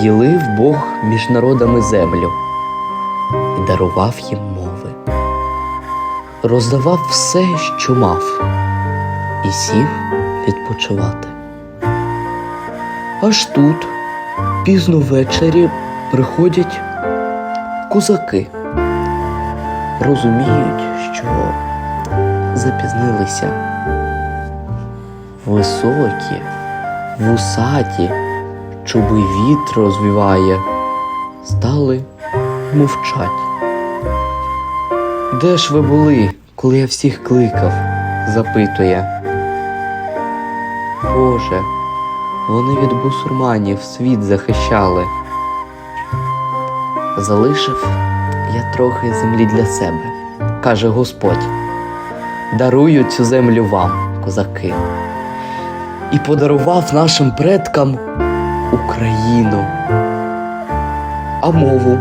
Ділив Бог між народами землю і дарував їм мови, роздавав все, що мав, і сів відпочивати. Аж тут, пізно ввечері, приходять козаки. Розуміють, що запізнилися. Високі, вусаті, чуби вітер розвіває, стали мовчать. Де ж ви були, коли я всіх кликав? запитує. Боже, вони від бусурманів світ захищали. Залишив я трохи землі для себе, каже Господь. Дарую цю землю вам, козаки, і подарував нашим предкам Україну. А мову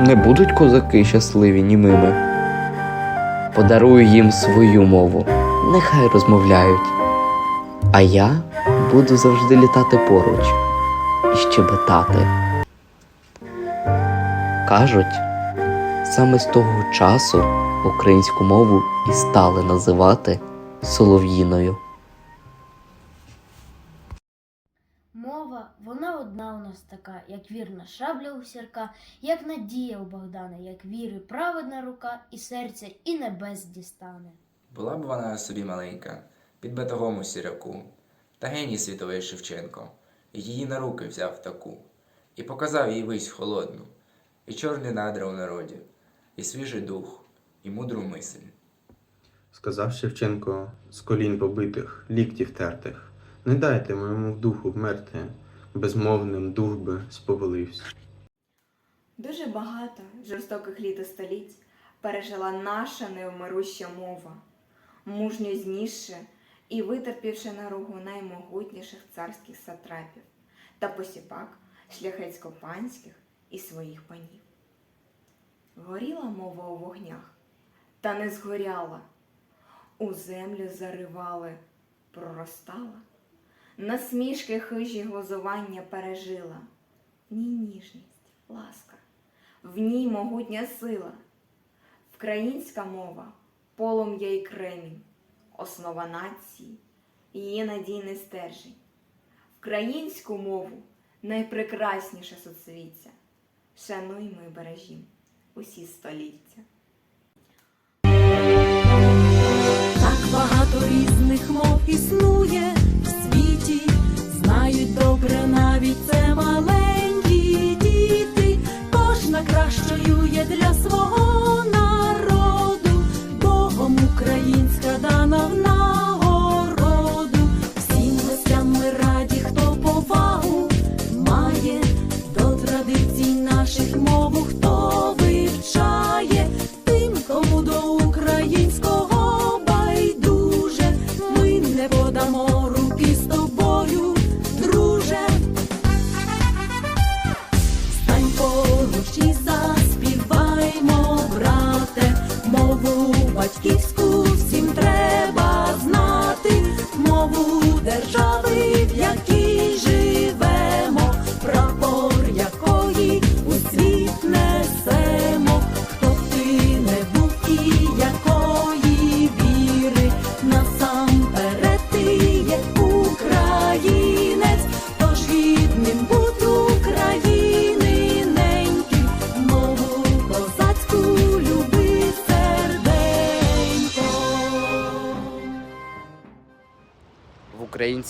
не будуть козаки щасливі німими. Подарую їм свою мову, нехай розмовляють. А я буду завжди літати поруч і щебетати. Кажуть, саме з того часу українську мову і стали називати солов'їною. Мова, вона одна у нас така, як вірна шабля у сірка, як надія у Богдана, як віри праведна рука, і серця, і небес дістане. Була б вона собі маленька, під батогом у сіряку, та геній світовий Шевченко, її на руки взяв таку, і показав їй вись холодну, і чорні надра у народі, і свіжий дух, і мудру мисль. Сказав Шевченко з колін побитих, ліктів тертих. Не дайте моєму духу вмерти, безмовним дух би сповелився. Дуже багато жорстоких літ і століть пережила наша невмируща мова, мужньо знісши і витерпівши наругу наймогутніших царських сатрапів та посіпак шляхетсько-панських і своїх панів. Горіла мова у вогнях, та не згоряла, у землю заривали, проростала, насмішки хижі глузування пережила, в ній ніжність, ласка, в ній могутня сила, Вкраїнська мова полум'я і кремінь, основа нації, її надійний стержень. Вкраїнську мову найпрекрасніше соцвіття. Шануймо і бережім усі століття. Так багато різних мов існує Katowice.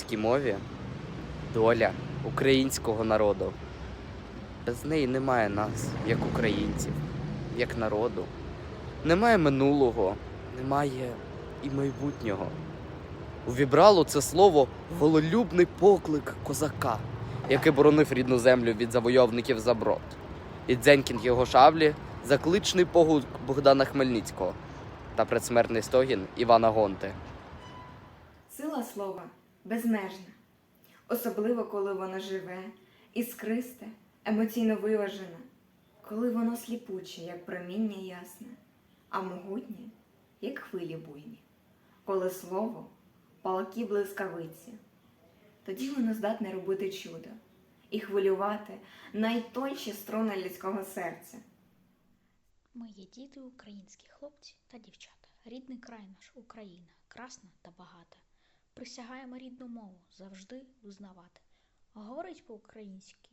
Українській мові доля українського народу. Без неї немає нас, як українців, як народу. Немає минулого, немає і майбутнього. Увібрало це слово гололюбний поклик козака, який боронив рідну землю від завойовників заброд. І дзенькін його шаблі закличний погук Богдана Хмельницького та предсмертний стогін Івана Гонти. Сила слова безмежна, особливо коли воно живе, іскристе, емоційно виважене, коли воно сліпуче, як проміння ясне, а могутнє, як хвилі буйні, коли слово палкі блискавиці, тоді воно здатне робити чудо і хвилювати найтонші струни людського серця. Ми діти українські хлопці та дівчата. Рідний край наш Україна, красна та багата. Присягаємо рідну мову завжди визнавати. Говорить по-українськи,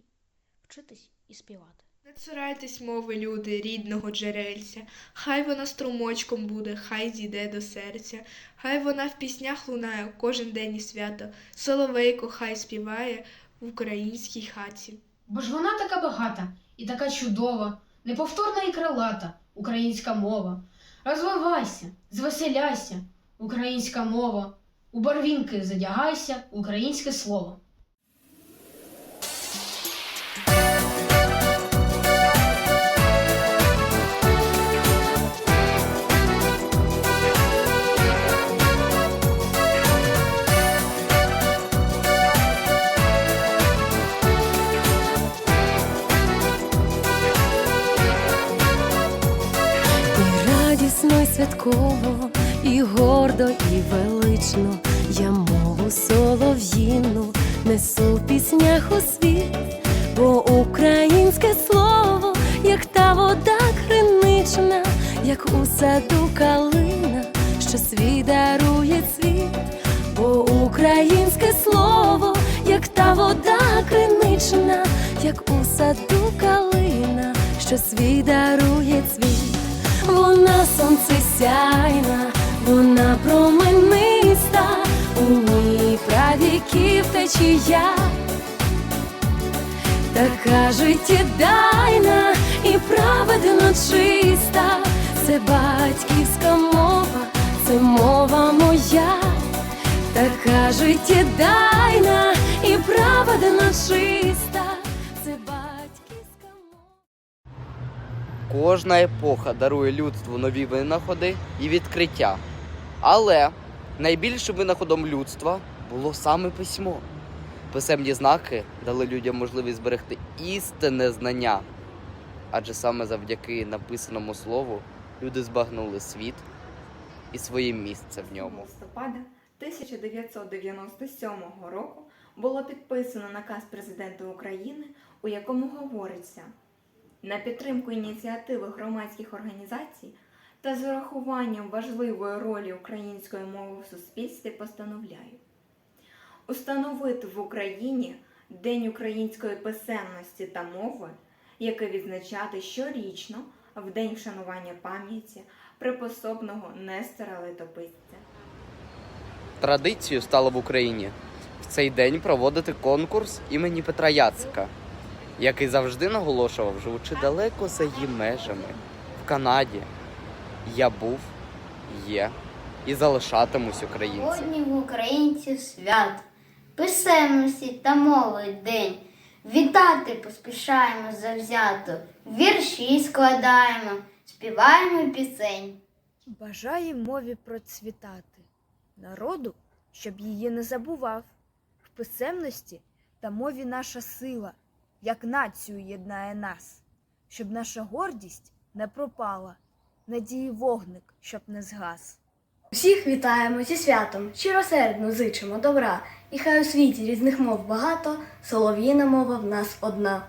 вчитись і співати. Не цурайтесь мови, люди, рідного джерельця, хай вона струмочком буде, хай зійде до серця, хай вона в піснях лунає кожен день і свято, соловейко хай співає в українській хаті. Бо ж вона така багата і така чудова, неповторна і крилата українська мова. Розвивайся, звеселяйся, українська мова. У барвінки задягайся, українське слово. Радісно, святково, і гордо, і велично я мову солов'їну несу в піснях у світ, бо українське слово, як та вода кринична, як у саду калина, що свій дарує цвіт, бо українське слово, як та вода кринична, як у саду калина, що свій дарує цвіт. Вона сонце сяйна, вона промениста, ній правіків течія, така життєдайна і праведно чиста, це батьківська мова, це мова моя, така життєдайна і праведно чиста, це батьківська мова. Кожна епоха дарує людству нові винаходи і відкриття. Але найбільшим винаходом людства було саме письмо. Писемні знаки дали людям можливість зберегти істинне знання. Адже саме завдяки написаному слову люди збагнули світ і своє місце в ньому. листопада 1997 року було підписано наказ президента України, у якому говориться на підтримку ініціативи громадських організацій та з урахуванням важливої ролі української мови в суспільстві постановляю установити в Україні День української писемності та мови, який відзначати щорічно в день вшанування пам'яті препособного Нестора Летописця. Традицією стало в Україні в цей день проводити конкурс імені Петра Яцика, який завжди наголошував, живучи далеко за її межами в Канаді. Я був, є і залишатимусь українцем. Сьогодні в українців свят, писемності та мови день. Вітати поспішаємо завзято, вірші складаємо, співаємо пісень. Бажає мові процвітати, народу, щоб її не забував. В писемності та мові наша сила, як націю єднає нас, щоб наша гордість не пропала, надії вогник, щоб не згас. Всіх вітаємо зі святом, щиросердно зичимо добра, і хай у світі різних мов багато, солов'їна мова в нас одна.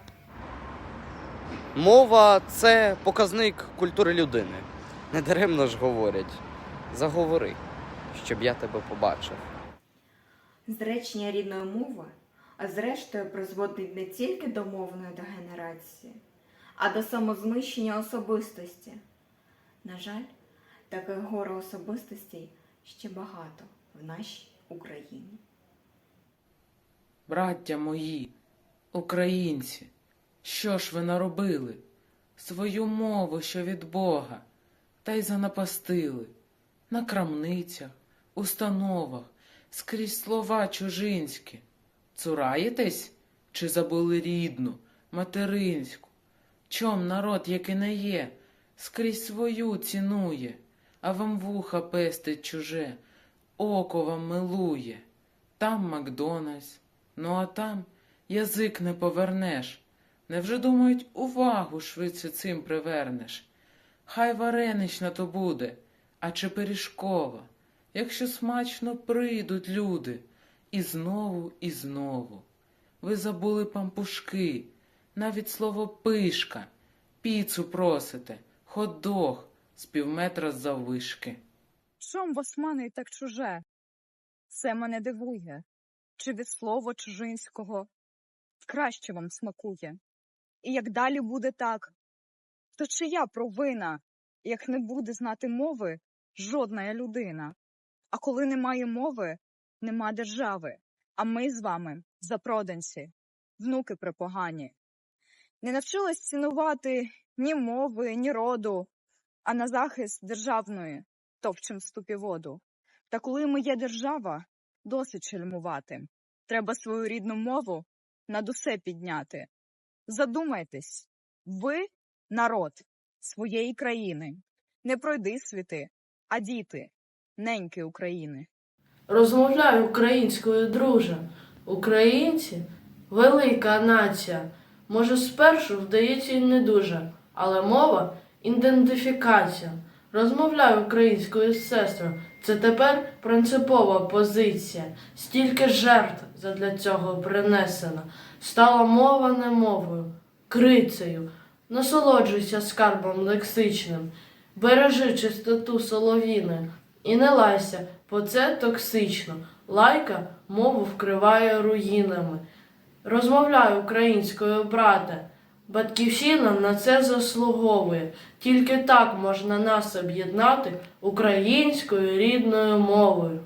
Мова це показник культури людини. Недаремно ж говорять. Заговори, щоб я тебе побачив. Зречення рідної мови, а зрештою призводить не тільки до мовної дегенерації, а до самознищення особистості. На жаль, таких горе особистостей ще багато в нашій Україні. Браття мої, українці, що ж ви наробили? Свою мову, що від Бога, та й занапастили на крамницях, установах, скрізь слова чужинські. Цураєтесь чи забули рідну, материнську? Чом народ, який не є, скрізь свою цінує, а вам вуха пестить чуже, око вам милує. Там Макдональдс, ну а там язик не повернеш. Невже думають, увагу швидше цим привернеш? Хай варенична то буде, а чи пиріжкова, якщо смачно прийдуть люди І знову, і знову. Ви забули пампушки, навіть слово пишка, піцу просите, хот-дог з півметра заввишки. Чом вас манить так чуже? Це мене дивує. Чи від слова чужинського краще вам смакує? І як далі буде так, то чия провина, як не буде знати мови жодна людина? А коли немає мови, нема держави, а ми з вами запроданці, внуки припогані. Не навчились цінувати ні мови, ні роду, а на захист державної товчем в ступі воду. Та коли ми є держава, досить шельмувати. Треба свою рідну мову над усе підняти. Задумайтесь, ви народ своєї країни, не пройди світи, а діти, неньки України. Розмовляй українською, друже. Українці велика нація. Може, спершу вдається й не дуже, але мова ідентифікація. Розмовляй українською сестро. Це тепер принципова позиція. Стільки жертв задля цього принесено. Стала мова немовою, крицею. Насолоджуйся скарбом лексичним, бережи чистоту соловіни і не лайся, бо це токсично. Лайка мову вкриває руїнами. Розмовляй українською, брате. Батьківщина на це заслуговує. Тільки так можна нас об'єднати українською рідною мовою.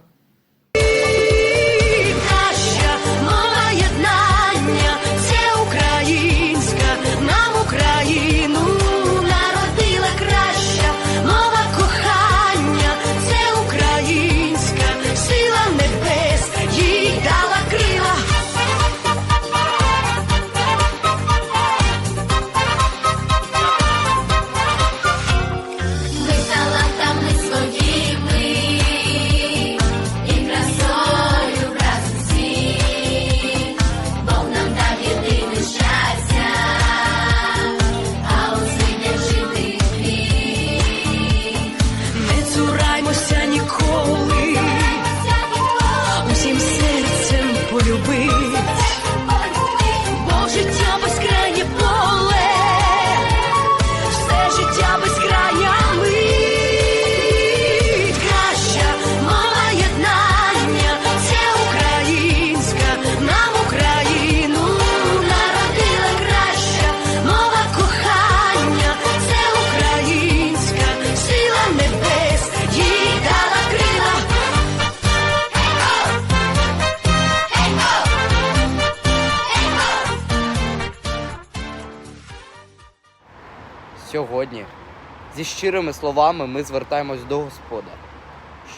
Зі щирими словами ми звертаємось до Господа,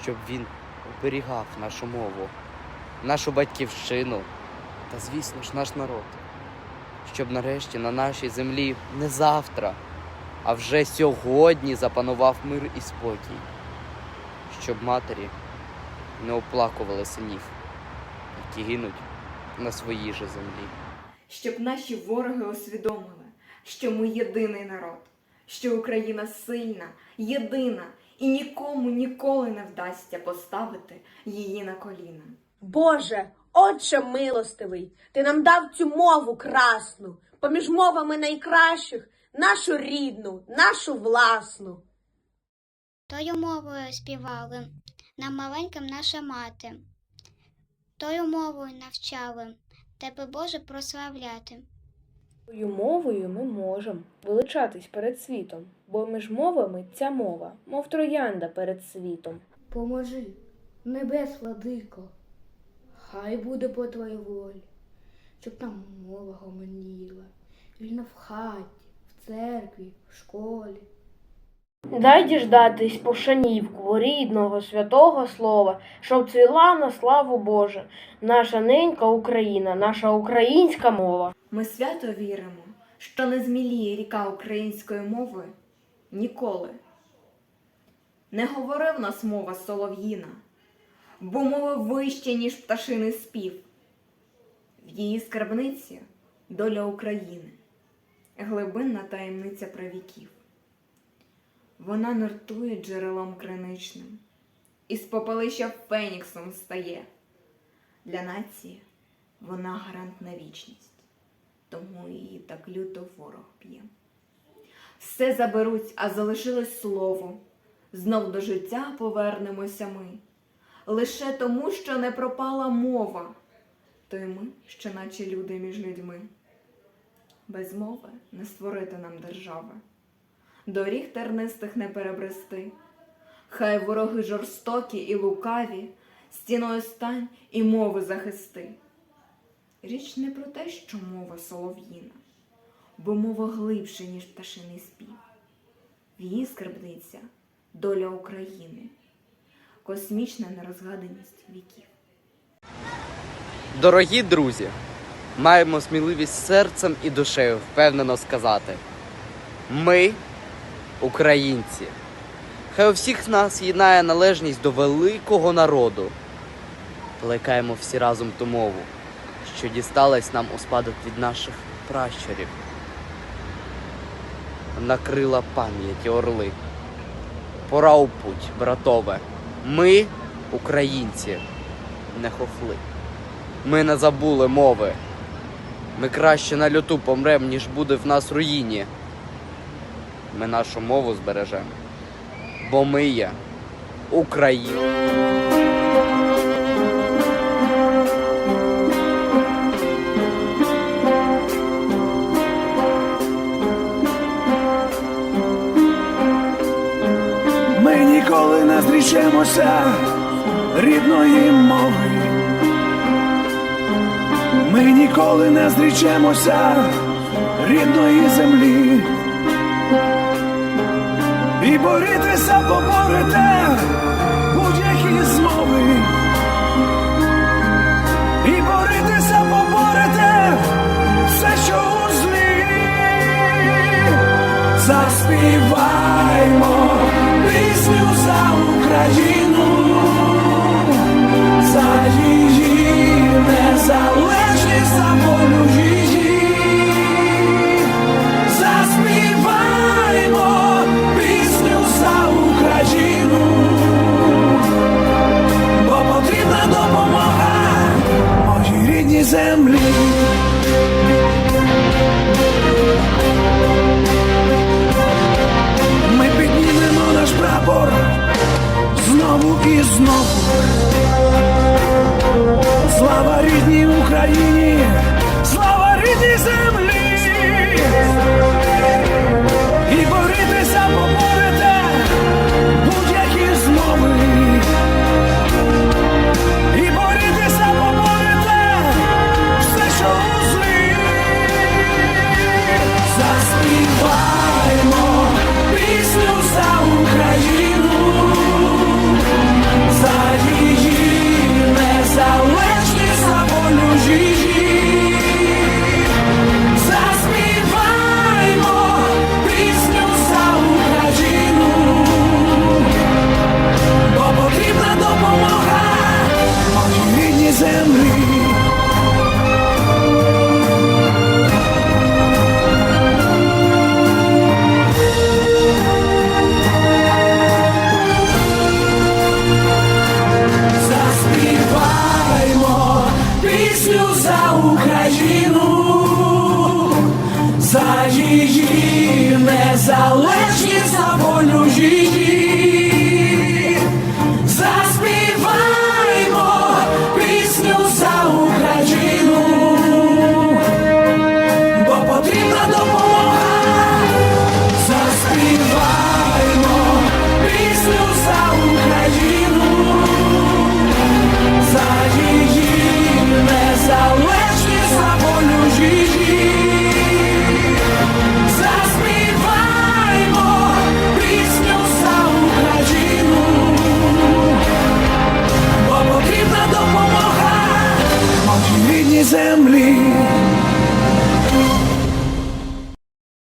щоб Він оберігав нашу мову, нашу батьківщину та, звісно ж, наш народ. Щоб нарешті на нашій землі не завтра, а вже сьогодні запанував мир і спокій, щоб матері не оплакували синів, які гинуть на своїй же землі. щоб наші вороги усвідомили, що ми єдиний народ, що Україна сильна, єдина, і нікому ніколи не вдасться поставити її на коліна. Боже, Отче милостивий, ти нам дав цю мову красну, поміж мовами найкращих, нашу рідну, нашу власну. Тою мовою співали нам маленьким наша мати, тою мовою навчали тебе, Боже, прославляти. Тою мовою ми можемо величатись перед світом, бо між мовами ця мова, мов троянда перед світом. Поможи, небес, владико, хай буде по твоїй волі, щоб там мова гомоніла, вільно в хаті, в церкві, в школі. Дай діждатись пошанівку рідного святого слова, щоб цвіла на славу Божа, наша ненька Україна, наша українська мова. Ми свято віримо, що не зміліє ріка української мови ніколи. Не говори в нас мова солов'їна, бо мова вища, ніж пташиний спів. В її скарбниці доля України, глибинна таємниця правіків. Вона нуртує джерелом криничним, і з попелища феніксом стає. Для нації вона гарант на вічність, тому її так люто ворог п'є. Все заберуть, а залишилось слово. Знов до життя повернемося ми. Лише тому, що не пропала мова, то й ми, що наче люди між людьми. Без мови не створити нам держави, доріг тернистих не перебрести. Хай вороги жорстокі і лукаві, стіною стань і мови захисти. Річ не про те, що мова солов'їна, бо мова глибше, ніж пташиний спів. В її скарбниця доля України, космічна нерозгаданість віків. Дорогі друзі, маємо сміливість серцем і душею впевнено сказати: ми українці. Хай у всіх нас єднає належність до великого народу. Плекаємо всі разом ту мову, що дісталась нам у спадок від наших пращурів. Накрила пам'яті орли. Пора у путь, братове. Ми, українці, не хохли. Ми не забули мови. Ми краще на люту помрем, ніж буде в нас руїні. Ми нашу мову збережемо, бо ми є Україна. Ми ніколи не зрічемося рідної мови. Ми ніколи не зрічемося рідної землі. І борітися поборете будь-які змови. І боритися, поборете все, що у злі. Заспіваймо